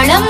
தாளம்